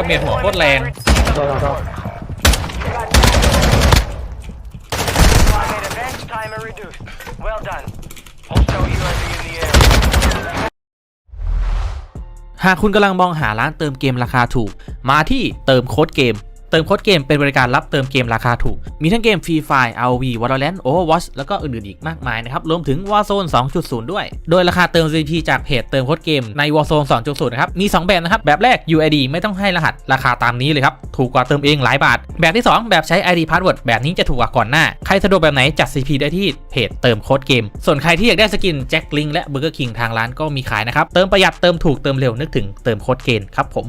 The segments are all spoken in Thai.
ระเมจหัวโคตรแรงโทษโทษโทษ Climate advance timer reduced. Well done. Hostile UAV in the air. หากคุณกำลังมองหาร้านเติมเกมราคาถูก มาที่เติมโค้ดเกม เติมโค้ดเกมเป็นบริการรับเติมเกมราคาถูก มีทั้งเกม Free Fire ROV Valorant Overwatch แล้วก็อื่นๆอีกมากมายนะครับ รวมถึง Warzone 2.0 ด้วย โดยราคาเติม CP จากเพจเติมโค้ดเกมใน Warzone 2.0 นะครับ มี 2 แบบนะครับ แบบแรก UID ไม่ต้องให้รหัสราคาตามนี้เลยครับ ถูกกว่าเติมเองหลายบาท แบบที่ 2 แบบใช้ ID Password แบบนี้จะถูกกว่าก่อนหน้า ใครสะดวกแบบไหนจัด CP ได้ที่เพจเติมโค้ดเกม ส่วนใครที่อยากได้สกินแจ็คลิงและเบอร์เกอร์คิงทางร้านก็มีขายนะครับ เติมประหยัดเติมถูกเติมเร็วนึกถึงเติมโค้ดเกมครับผม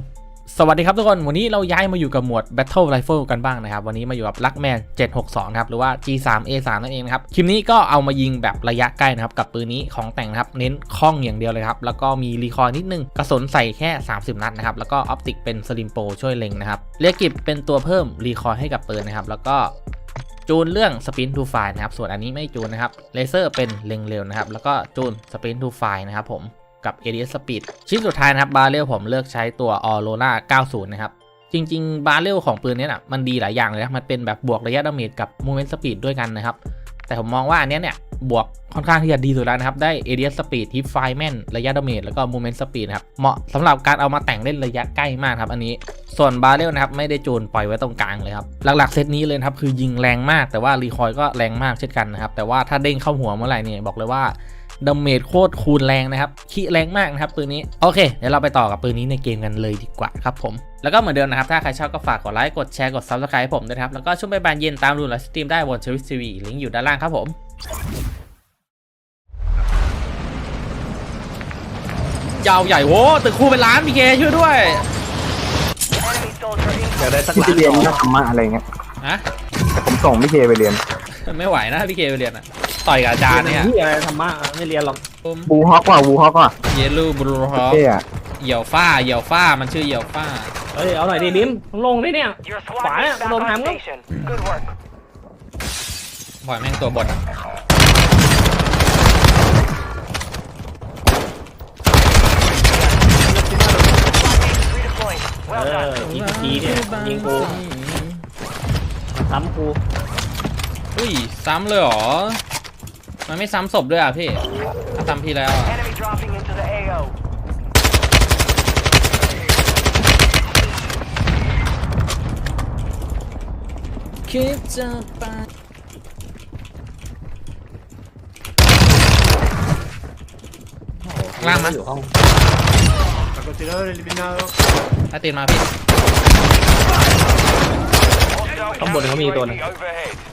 สวัสดีครับทุกคน วันนี้เราย้ายมาอยู่กับหมวด Battle Rifle กันบ้างนะครับ วันนี้มาอยู่กับ Luckman 762 ครับ หรือว่า G3A3 นั่นเองนะครับ คลิปนี้ก็เอามายิงแบบระยะใกล้นะครับ กับปืนนี้ของแต่งนะครับ เน้นคล่องอย่างเดียวเลยครับ แล้วก็มีรีคอยนิดนึง กระสุนใส่แค่ 30 นัดนะครับ แล้วก็ออปติกเป็นสลิมโปช่วยเล็งนะครับเรียกกิบเป็นตัวเพิ่มรีคอยให้กับปืนนะครับ แล้วก็จูนเรื่อง Spin to Fire นะครับ ส่วนอันนี้ไม่จูนนะครับ เลเซอร์เป็นเล็งเร็วนะครับ แล้วก็จูน Spin to Fire นะครับผม กับ ADS Speed ชิ้นสุดท้ายนะครับบาเรลผมเลือกใช้ตัว Aurora 90 นะครับจริง ๆ บาเรลของปืนนี้นะมันดีหลายอย่างเลยนะมันเป็นแบบบวกระยะดาเมจกับ Movement Speed ด้วยกันนะครับ แต่ผมมองว่าอันเนี้ยเนี่ยบวกค่อนข้างที่จะดีสุดแล้วนะครับ ได้ ADS Speed ที่ไฟแม่นระยะดาเมจแล้วก็ Movement Speed นะครับ เหมาะสำหรับการเอามาแต่งเล่นระยะใกล้มากครับอันนี้ ส่วนบาเรลนะครับไม่ได้จูนปล่อยไว้ตรงกลางเลยครับ หลักๆเซตนี้เลยครับคือยิงแรงมาก แต่ว่ารีคอยล์ก็แรงมากเช่นกันนะครับ แต่ว่าถ้าเด้งเข้าหัวเมื่อไหร่เนี่ยบอกเลยว่า ดาเมจโคตรคูณแรงนะครับขี้แรงมากนะครับปืนนี้โอเค เดี๋ยวเราไปต่อกับปืนนี้ในเกมกันเลยดีกว่าครับผมแล้วก็เหมือนเดิมนะครับ ถ้าใครชอบก็ฝากกดไลค์ กดแชร์ กด subscribe ให้ผมด้วยนะครับ แล้วก็ช่วงบ่ายๆเย็นตามดูไลฟ์สตรีมได้บนชวิตทีวีลิงก์อยู่ด้านล่างครับผมยาวใหญ่โว้ตึกคู่เป็นล้านพีเคช่วยด้วย Enemy soldier อยาก incoming. ได้สักที่ล้าไปนเรียนสองนักธรรมะอะไรเงี้ยฮะแต่ผมส่งพี่เคไปเรียน ไม่ไหวนะพี่เคไปเรียนอะต่อยกับอาจารย์เนี่ยที่อะไรธรรมะไม่เรียนหรอกบูฮอกว่าบูฮอกว่าเยลูบลูฮอเท่อะเหยี่ยวฟ้าเหยี่ยวฟ้ามันชื่อเหยี่ยวฟ้าเฮ้ยเอาหน่อยดิบิมลงดิเนี่ย Your Fire, squad is back don't on have them. station. Good work. บ่อยแม่งตัวบนอะ Redeploying. เอ Well อ done. ทีทีเนี่ยยิงกูซ้ำกู อุ้ย ซ้ำเลยเหรอ มันไม่ซ้ำศพด้วยอะพี่ถ้าซ้ำพี่แล้วอะ Enemy dropping into the AO. คิดจะไปล่างมั้ยอยู่ห้อง Francotirador eliminado. ถ้าตีนมาพี่ Hostile ข้างบนเขามีตัวหนึง UAV overhead.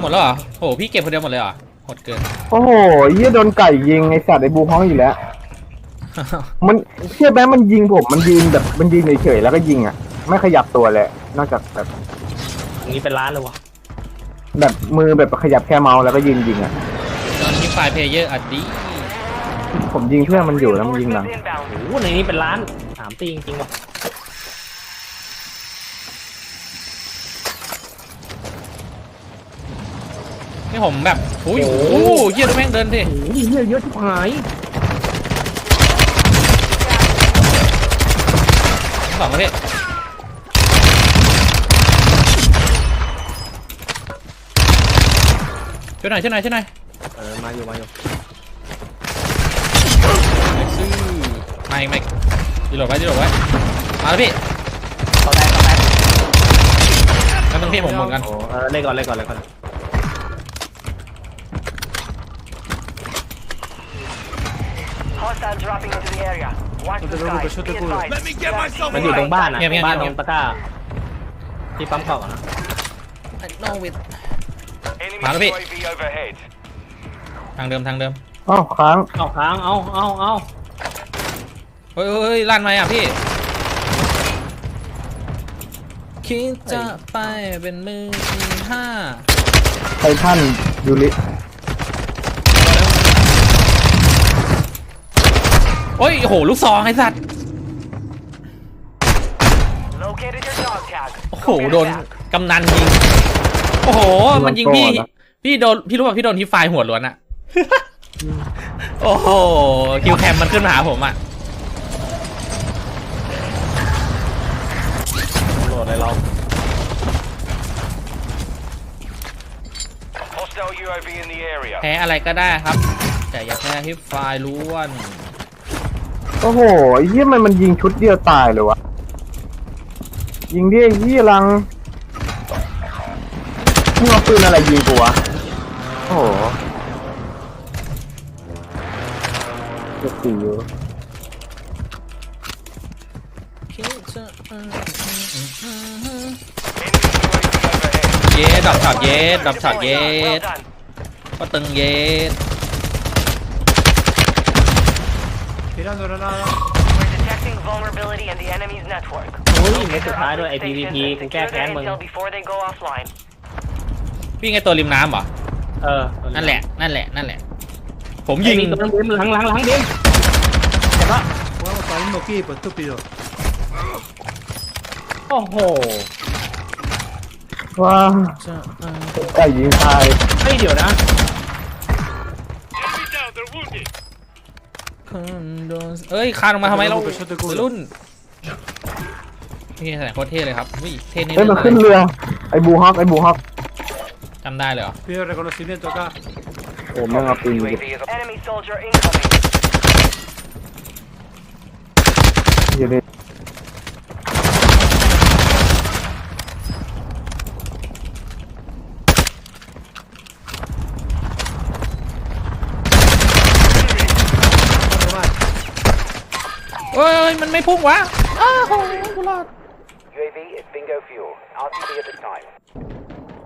หมดแล้วเหรอโหพี่เก็บคนเดียวหมดเลยเหรอหดเกิน โอ้โหเยี่ยโดนไก่ยิงไอสัตว์ไอบูฮอกอีกแล้ว มันเชื่อไหมมันยิงผมมันยืนแบบมันยืนเฉยๆแล้วก็ยิงอะ ไม่ขยับตัวเลย นอกจากแบบอย่างนี้เป็นล้านเลยวะแบบมือแบบขยับแค่เมาส์แล้วก็ยืนยิงอะ ตอนนี้ไฟล์เพลเยอร์อัดดีผมยิงเพื่อนมันอยู่แล้วมันยิงหลัง Inbound. โอ้โหในนี้เป็นล้านสามตีจริงๆวะ นี่ผมแบบอุ้ยโอ้โหเยี่ยดูแม่งเดินดิโอ้โหเยอะเยอะที่หายสองเลยช่วยหน่อยช่วยหน่อยช่วยหน่อยเออมาอยู่มาอยู่ซื่อมาอีกมาอีกดีโหลดไว้ดีโหลดไว้มาแล้วพี่เข้าได้เข้าได้แล้วมึงพี่ผมหมุนกันโอ้เออเล่นก่อนเล่นก่อนเล่นก่อน Hostile dropping into the area. Watch No the te preocupes, skies. yo te Be cubro. advised. Let me get Gas myself มันอยู่ตรงบ้านอะเงียบเงียบบ้านตเงีรยบงตะกร้าที่ปั๊มของอะนะ no with Enemy Malo, Vic. UAV overhead. ทางเดิมทางเดิมอ้าวค้างเอาค้างเอาเอาเอาเฮ้ยเฮ้ยเฮ้ยลั่นไหมอะพี่คิดจะไปเป็นมือห้าไททันยูริ โอ้ยโหลูกซองไอ้สัตว์ Located your dog tag. โอ้โห Go get it โดน back. กำนันยิงโอ้โห มันยิงพี่ พี่โดนพี่รู้ป่ะพี่โดนที่ไฟล์หัวล้วนอะโอ้โหคิวแคมมันขึ้นมาหาผมอะดเลยเรา Hostile UAV in the area. แพ้อะไรก็ได้ครับ แต่อย่าแพ้ฮิปไฟล์ล้วน โอ้โหไอ้เหี้ยมันมันยิงชุดเดียวตายเลยวะ ยิงเดิไอ้เหี้ยลังมึงเอาปืนอะไรยิงกูวะ โอ้โหจะตีอยู่ Enemy UAV overhead. เยสดับช็อตเยสดับช็อตเย Well สก็ตึงเยส Tirando granada. We're detecting vulnerability in the enemy's network. โอ้ยเม็ด Locate สุด their ท้ายด้วย hosting ไอ PVP stations and กูแก้ secure แค้น their มึง intel before they go offline. พี่ไงตัวริมน้ำเหรอ เออนั่นแหละ นั่นแหละ นั่นแหละ ผมยิยิงง ตัวนั้นบิมหลังหลังหลังบิมเห็นปะ Jugamos para el mismo equipo, estúpido. โอ้โห ว้าไก่ยิงตาย เฮ้ยเดี๋ยวนะ เอ้ยคานออกมาทำไมเราไปชดตะกูวัยรุ่นนี่แสดงโคตรเท่เลยครับอุ้ยเท่นี่เฮ้ยมันขึ้นเรือ ไอ้บูฮอกไอ้บูฮอกจำได้เลยเหรอ Pido reconocimiento acá. โอ้แม่งเอาปืนยิง UAV is enemy soldier incoming. อยู่ดิ เอ้ยมันไม่พุ่งวะ UAV is bingo fuel. RTB at this time.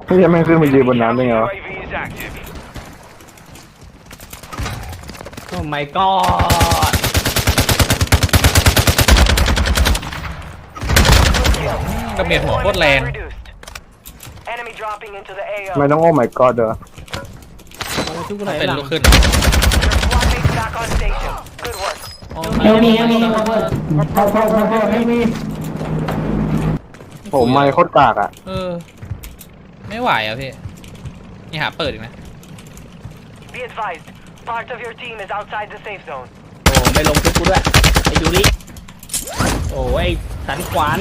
เฮ้ยแม่งขึ้นมายืนบนน้ำได้ไงวะ UAV is active. โอ้ my god กระเมียดหัวโคตรแรง Reduced. Enemy dropping into the ทำไม AO. ต้องโอ้ my god เด้อ เอามาชุบกูไหนเป็นหลัง ลุกขึ้น Your squad mates back on station. Good work. เดี๋ยวนี้โอ้ไม่โคตรกากอะ เออ ไม่ไหวอะพี่ นี่หาเปิดอีกนะ Be advised, part of your team is outside the safe zone. โอ้ไม่ลงชุบกูด้วย ไอ้ยูริโอ้ยสันขวาน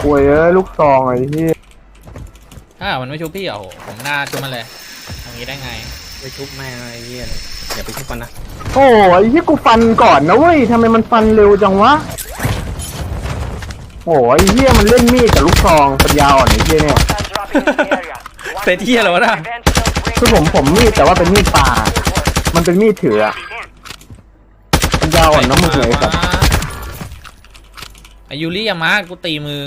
คุยเอ้ยลูกซองไอ้ที่ถ้ามันไม่ชุบพี่อะโหผมหน้าชุบมันเลยทำงี้ได้ไง ไปชุบแม่งไอ้เหี้ยอย่าไปชุบมันนะ โอ้ไอ้ที่กูฟันก่อนนะเว้ยทำไมมันฟันเร็วจังวะโอ้ไอ้เหี้ยมันเล่นมีดกับลูกซองปัญญาอ่อนไอ้เหี้ยเนี่ย Hostiles dropping into the area. Watch เซต the เที่ยอะไรวะน่ะ Revenge those bring คือผมผมมีดแต่ว่าเป็นมีดปลา Good work. มันเป็นมีดถืออะปัญญาอ่อนน้ำมึงเลยครับอายุริยามากูตีมือ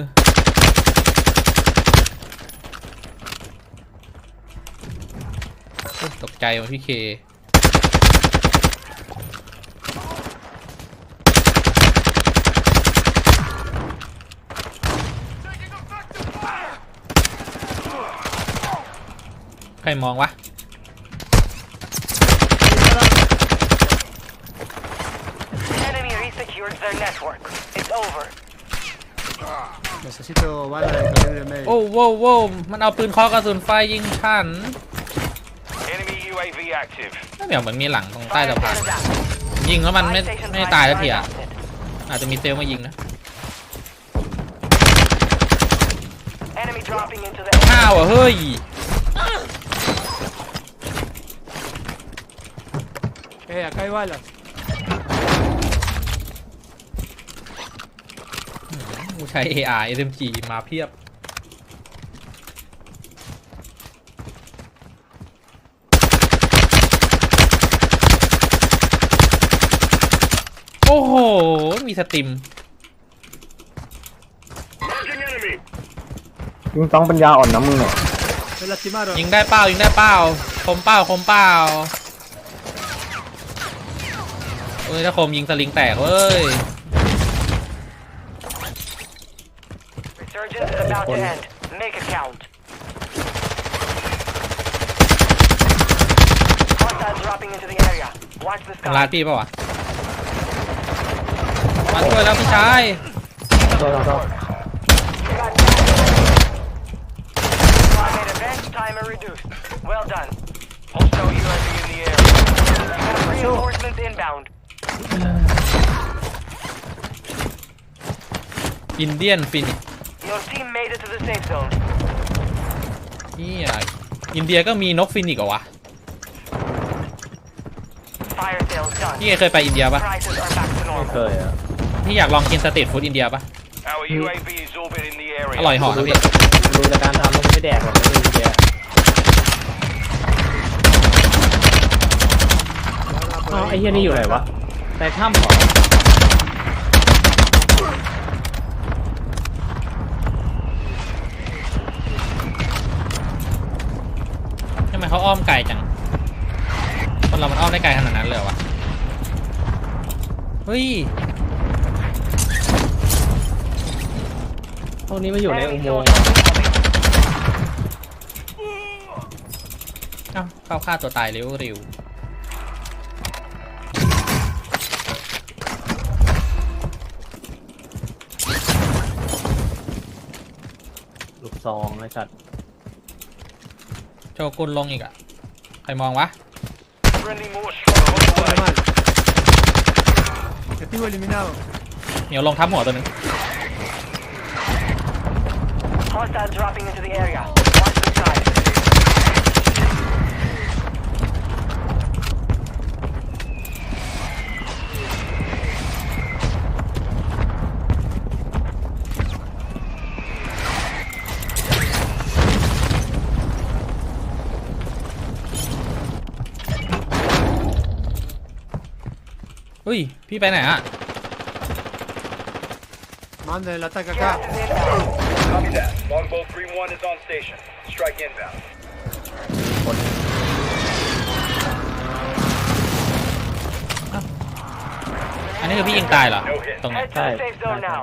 ตกใจว่ะพี่เค รมองวะ Enemy resecured their network. It's over. Necesito balas de calibre medio. โอ้โว้วโว้วมันเอาปืนเคอกระสุนไฟยิงฉัน Enemy UAV active. เดี๋ยวเหมือนมีหลังตรงใต้ Fire สะพาน station is active. ยิงแล้วมันไม่ Fire station ไม่ตายแล้ว fire ทีอะ adapted. อาจจะมีเซลล์มายิงนะ Enemy dropping into the อ้าวอะเฮ้ย Eh, acá hay balas. กูใช้ AR SMG มาเพียบ โอ้โห มีสตรีมยิงต้องปัญญาอ่อนน้ำมึงเนี่ย Me lastimaron. ยิงได้เป้ายิงได้เป้าคมเป้าคมเป้า เอ้ยถ้าคมยิงสลิงแตกเว้ย Resurgence is about to end. Make it count. Hostiles dropping into the area. Watch the ร้าน sky. พี่ป่าวะมาช่วยแล้วพี่ชาย Squad made advance timer reduced. Well done. Hostile UAV in the area. You have reinforcements inbound. อินเดียนฟินิ Your team made it safe zone. นี่อะอินเดียก็มีนกฟินิกซ์เหรอวะ Fire sales done. พี่เคยไปอินเดียปะ Prices are back to ไม่ normal. เคยอะพี่อยากลองกินสตรีทฟู้ดอินเดียปะ Our UAV is orbiting the อร่อย area. เหอนะพี่ ดูจากการทำแล้วไม่แดกหรอกไม่ดูเยอะอ้าวไอ้เหี้ยนี่อยู่ไหนวะ ในถ้ำเหรอทำไมเขาอ้อมไกลจัง คนเรามันอ้อมได้ไกลขนาดนั้นเลยเหรอวะ เฮ้ยพวกนี้มาอยู่ในอุ Enemy โมงค์ soldier incoming. เอ้าเข้าฆ่าตัวตายเร็วเร็วลูกซองไอ้สัตว์โชกุนลงอีกอะใครมองวะ Friendly more strong on the way. Mal. Objetivo eliminado. เหนียวลงทับหัวตัวหนึง Hostile dropping into the area. เฮ้ย พี่ไปไหนอะ Manden el ataque Gas acá. is inbound. Copy that. Longbow 3-1 is on station. Strike inbound. อันนี้คือพี่ยิงตายเหรอ ตรงนี้ Head to the safe zone now.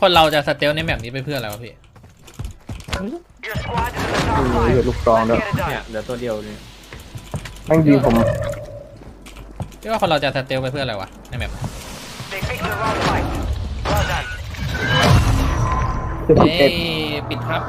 คนเราจะสเตลในแบบนี้ไปเพื่ออะไรวะพี่ Your squad is in the top อืม five. เหลือลูกซอง Let's ด้วย get it เนี่ย done. เหลือตัวเดียวนี่แม่งยิงผม พี่ว่าคนเราจะสเตลไปเพื่ออะไรวะในแบบ They picked the wrong fight. Well done. สิบเอ้เอ็ดยปิดครับ